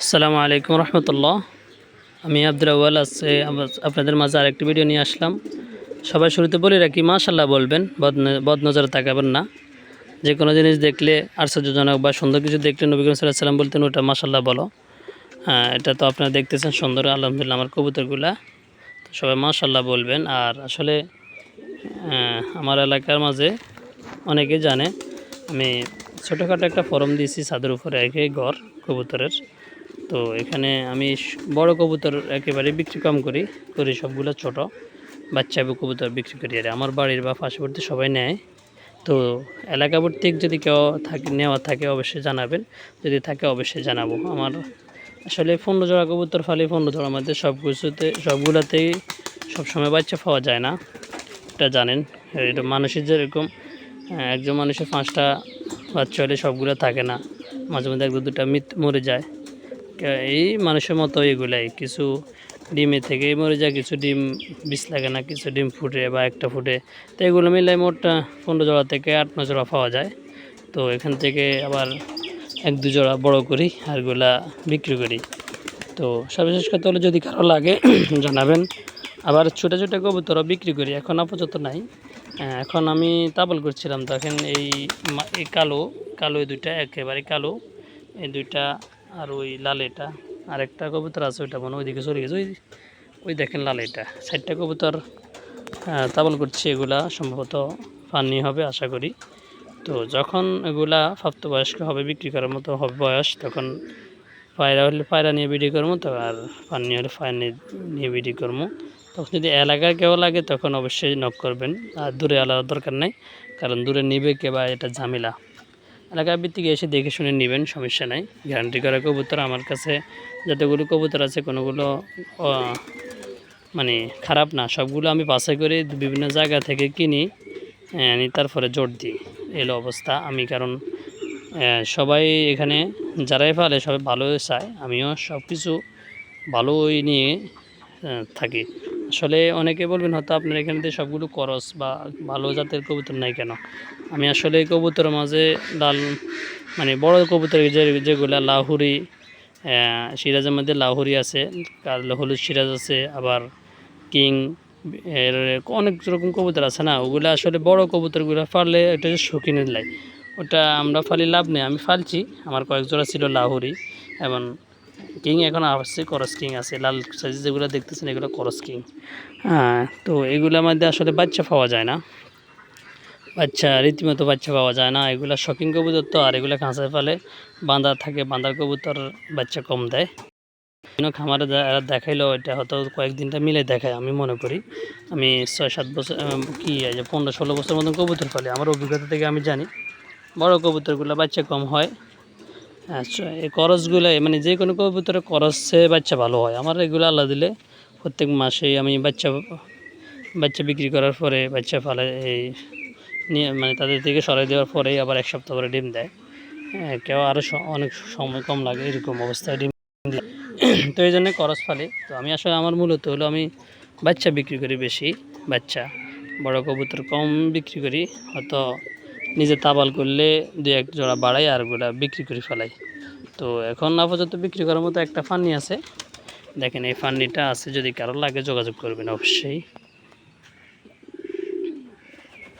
আসসালামু আলাইকুম রহমতুল্লাহ। আমি আব্দুল আউয়াল আছে আপনাদের মাঝে আরেকটি ভিডিও নিয়ে আসলাম। সবাই শুরুতে বলি রাখি মাশাল্লাহ বলবেন বদ বদ নজরে তাকাবেন না। যে কোনো জিনিস দেখলে আশ্চর্যজনক বা সুন্দর কিছু দেখলে নবী সাল্লাহ সাল্লাম বলতেন, ওটা মাশাল্লাহ বলো। হ্যাঁ এটা তো আপনারা দেখতেছেন সুন্দর, আলহামদুলিল্লাহ, আমার কবুতরগুলা। তো সবাই মাশাল্লাহ বলবেন। আর আসলে আমার এলাকার মাঝে অনেকে জানে, আমি ছোটোখাটো একটা ফর্ম দিয়েছি, ছাদের উপরে একে ঘর, কবুতরের। তো এখানে আমি বড় কবুতর একেবারে বিক্রি কম করি করি সবগুলো ছোট। বাচ্চা কবুতর বিক্রি করি। আর আমার বাড়ির বা পার্শ্ববর্তী সবাই নেয়। তো এলাকা ভিত্তিক যদি কেউ থাকে, নেওয়া থাকে, অবশ্যই জানাবেন। যদি থাকে, অবশ্যই জানাব। আমার আসলে পনেরো জোড়া কবুতর ফালি পনেরো জোড়ার মধ্যে সব কিছুতে, সবগুলোতেই সবসময় বাচ্চা পাওয়া যায় না। এটা জানেন। এটা মানুষের যেরকম একজন মানুষের পাঁচটা বাচ্চা হলে সবগুলো থাকে না। মাঝে মধ্যে এক দুটা মিত মরে যায়। এই মানুষের মতো এগুলাই। কিছু ডিমে থেকে মরে যায়, কিছু ডিম বিষ লাগে না, কিছু ডিম ফুটে বা একটা ফুটে। তো এগুলো মিলে মোট পনেরো জোড়া থেকে আট ন জোড়া পাওয়া যায়। তো এখান থেকে আবার এক দু জোড়া বড় করি আর এগুলা বিক্রি করি। তো সর্বশেষ কথা হলে, যদি কারও লাগে, জানাবেন। আবার ছোটো ছোটো কবুতরও বিক্রি করি, এখন আপাতত নাই। এখন আমি তাবল করছিলাম। তখন এই কালো কালো এই দুইটা, একেবারে কালো। এই দুইটা আর ওই লাল এটা। আর একটা কবুতর আছে ওইটা, মনে ওইদিকে চলে গেছে। ওই ওই দেখেন লাল এটা। চারটা কবুতর তাবল করছি এগুলা। সম্ভবত ফানি হবে, আশা করি। তো যখন এগুলা প্রাপ্তবয়স্ক হবে, বিক্রি করার মতো হবে বয়স, তখন পায়রা হলে পায়রা নিয়ে বিক্রি করব, তো আর পানি হলে পানি নিয়ে বিক্রি করব। তখন যদি এলাকার কেউ লাগে, তখন অবশ্যই নক করবেন। আর দূরে আলাদা দরকার নাই, কারণ দূরে নিবে কে বা এটা ঝামেলা। এলাকার ভিত্তিকে এসে দেখে শুনে নেবেন, সমস্যা নাই। গ্যারান্টি করা কবুতর আমার কাছে যতগুলো কবুতর আছে, কোনোগুলো মানে খারাপ না। সবগুলো আমি বাছাই করে বিভিন্ন জায়গা থেকে কিনি তারপরে জোর দিই। এলো অবস্থা। আমি কারণ সবাই এখানে যারাই ফেলে সবাই ভালো চায়। আমিও সব কিছু ভালোই নিয়ে থাকি। আসলে অনেকে বলবেন হয়তো আপনার এখানে দিয়ে সবগুলো করস বা ভালো জাতের কবুতর নাই কেন? আমি আসলে এই কবুতরের মাঝে লাল মানে বড় কবুতর যে, যেগুলা লাহুরি সিরাজের মধ্যে লাহুরি আছে হলুদ সিরাজ আছে, আবার কিং, এর অনেক রকম কবুতর আছে না? ওগুলো আসলে বড় কবুতরগুলো ফাললে এটা হচ্ছে শৌখিনের লাই। ওটা আমরা ফালি লাভ নেই, আমি ফালছি। আমার কয়েক জোড়া ছিল লাহুরি, এবং কিং এখন আসছে করস কিং আছে। লাল সাইজ যেগুলো দেখতেছেন, এগুলো করস কিং হ্যাঁ তো এগুলোর মধ্যে আসলে বাচ্চা পাওয়া যায় না। বাচ্চা, রীতিমতো বাচ্চা পাওয়া যায় না। এগুলো শকিং কবুতর তো, আর এগুলো খাঁচায় ফেলে বাঁধা থাকে, বাঁধার কবুতর বাচ্চা কম দেয়। খামারে যা- এরা দেখাইলো এটা হয়তো কয়েকদিনটা মিলে দেখায়, আমি মনে করি। আমি ছয় সাত বছর কি পনেরো ষোলো বছর মতন কবুতর ফলে আমার অভিজ্ঞতা থেকে আমি জানি। বড় কবুতরগুলো বাচ্চা কম হয়। আচ্ছা এই করসগুলো মানে যে কোনো কবুতরের করসে বাচ্চা ভালো হয়। আমার এগুলো আল্লাহ দিলে প্রত্যেক মাসেই আমি বাচ্চা বাচ্চা বিক্রি করার পরে বাচ্চা ফালে এই নিয়ে মানে তাদের থেকে সরাই দেওয়ার পরেই আবার এক সপ্তাহ পরে ডিম দেয়। হ্যাঁ, কেউ আরও অনেক সময় কম লাগে এরকম অবস্থায় ডিম। তো এই জন্যে করস ফালি। তো আমি আসলে আমার মূলত হলো আমি বাচ্চা বিক্রি করি বেশি বাচ্চা। বড় কবুতর কম বিক্রি করি হয়তো নিজে তাবাল করলে দু এক জোড়া বাড়াই আর ওগুলা বিক্রি করে ফেলাই। তো এখন আপাতত বিক্রি করার মতো একটা ফান্নি আছে। দেখেন এই ফান্নিটা আছে, যদি কারও লাগে যোগাযোগ করবেন অবশ্যই।